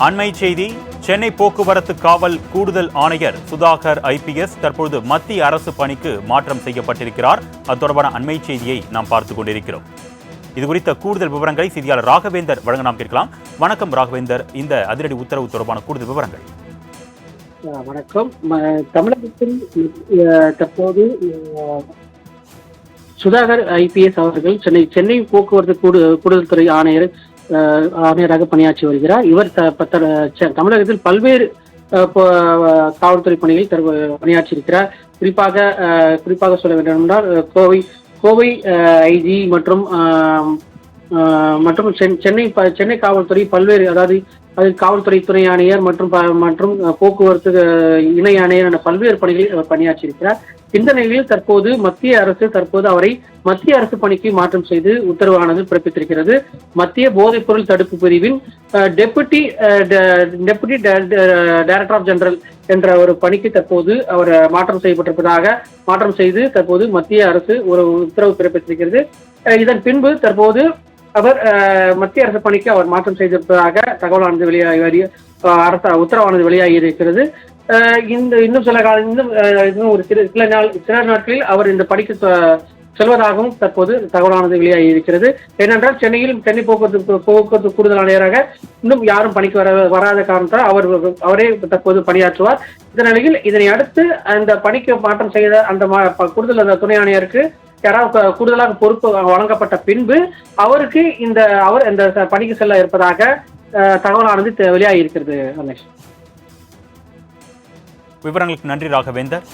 அண்மை செய்தி சென்னை போக்குவரத்து காவல் கூடுதல் ஆணையர் சுதாகர் ஐபிஎஸ் தற்பொழுது மத்திய அரசு பணிக்கு மாற்றம் செய்யப்பட்டிருக்கிறார். அது தொடர்பான அண்மை செய்தியை நாம் பார்த்துக் கொண்டிருக்கிறோம். இது குறித்த கூடுதல் விவரங்களை செய்தியாளர் ராகவேந்தர் வழங்க நாம் கேட்கலாம். வணக்கம் ராகவேந்தர். இந்த அதிரடி உத்தரவு தொடர்பான கூடுதல் விவரங்கள். வணக்கம். தமிழகத்தில் தற்போது சுதாகர் ஐபிஎஸ் அவர்கள் சென்னை சென்னை போக்குவரத்து கூடுதல் துறை ஆணையர் ஆணையராக பணியாற்றி வருகிறார். இவர் த- ப- த- தமிழகத்தில் பல்வேறு காவல்துறை பணிகளில் தற்ப- பணியாற்றியிருக்கிறார். குறிப்பாக குறிப்பாக சொல்ல வேண்டும் என்றால் கோவை கோவை ஐஜி மற்றும் மற்றும் சென்- சென்னை சென்னை காவல்துறை பல்வேறு அதாவது அதில் காவல்துறை துணை ஆணையர் மற்றும் மற்றும் போக்குவரத்து இணை ஆணையர் என பல்வேறு பணிகளில் அவர் பணியாற்றியிருக்கிறார். இந்த நிலையில் தற்போது மத்திய அரசு தற்போது அவரை மத்திய அரசு பணிக்கு மாற்றம் செய்து உத்தரவானது பிறப்பித்திருக்கிறது. மத்திய போதைப்பொருள் தடுப்பு பிரிவின் deputy deputy director of general என்ற ஒரு பணிக்கு தற்போது அவர் மாற்றம் செய்யப்பட்டிருப்பதாக மாற்றம் செய்து தற்போது மத்திய அரசு ஒரு உத்தரவு பிறப்பித்திருக்கிறது. இதன் பின்பு தற்போது அவர் அஹ், மத்திய அரசு பணிக்கு அவர் மாற்றம் செய்திருப்பதாக தகவலானது வெளியாகி வரி- அரசு உத்தரவானது வெளியாகி இருக்கிறது இந்த இன்னும் சில கால இன்னும் இன்னும் ஒரு சிறு சில நாள் சில நாட்களில் அவர் இந்த பணிக்கு செல்வதாகவும் தற்போது தகவலானது வெளியாகி இருக்கிறது ஏனென்றால் சென்னையில் சென்னை போக்குவரத்து போக்குவரத்து கூடுதல் ஆணையராக இன்னும் யாரும் பணிக்கு வர வராத காரணத்தால் அவர் அவரே தற்போது பணியாற்றுவார். இந்த நிலையில் இதனை அடுத்து அந்த பணிக்கு மாற்றம் செய்த அந்த மா- கூடுதல் அந்த துணை ஆணையருக்கு யாராவது கூடுதலாக பொறுப்பு வழங்கப்பட்ட பின்பு அவருக்கு இந்த அவர் இந்த பணிக்கு செல்ல இருப்பதாக அஹ், தகவலானது வெளியாகி இருக்கிறது ரமேஷ். விவரங்களுக்கு நன்றி ராகவேந்தர்.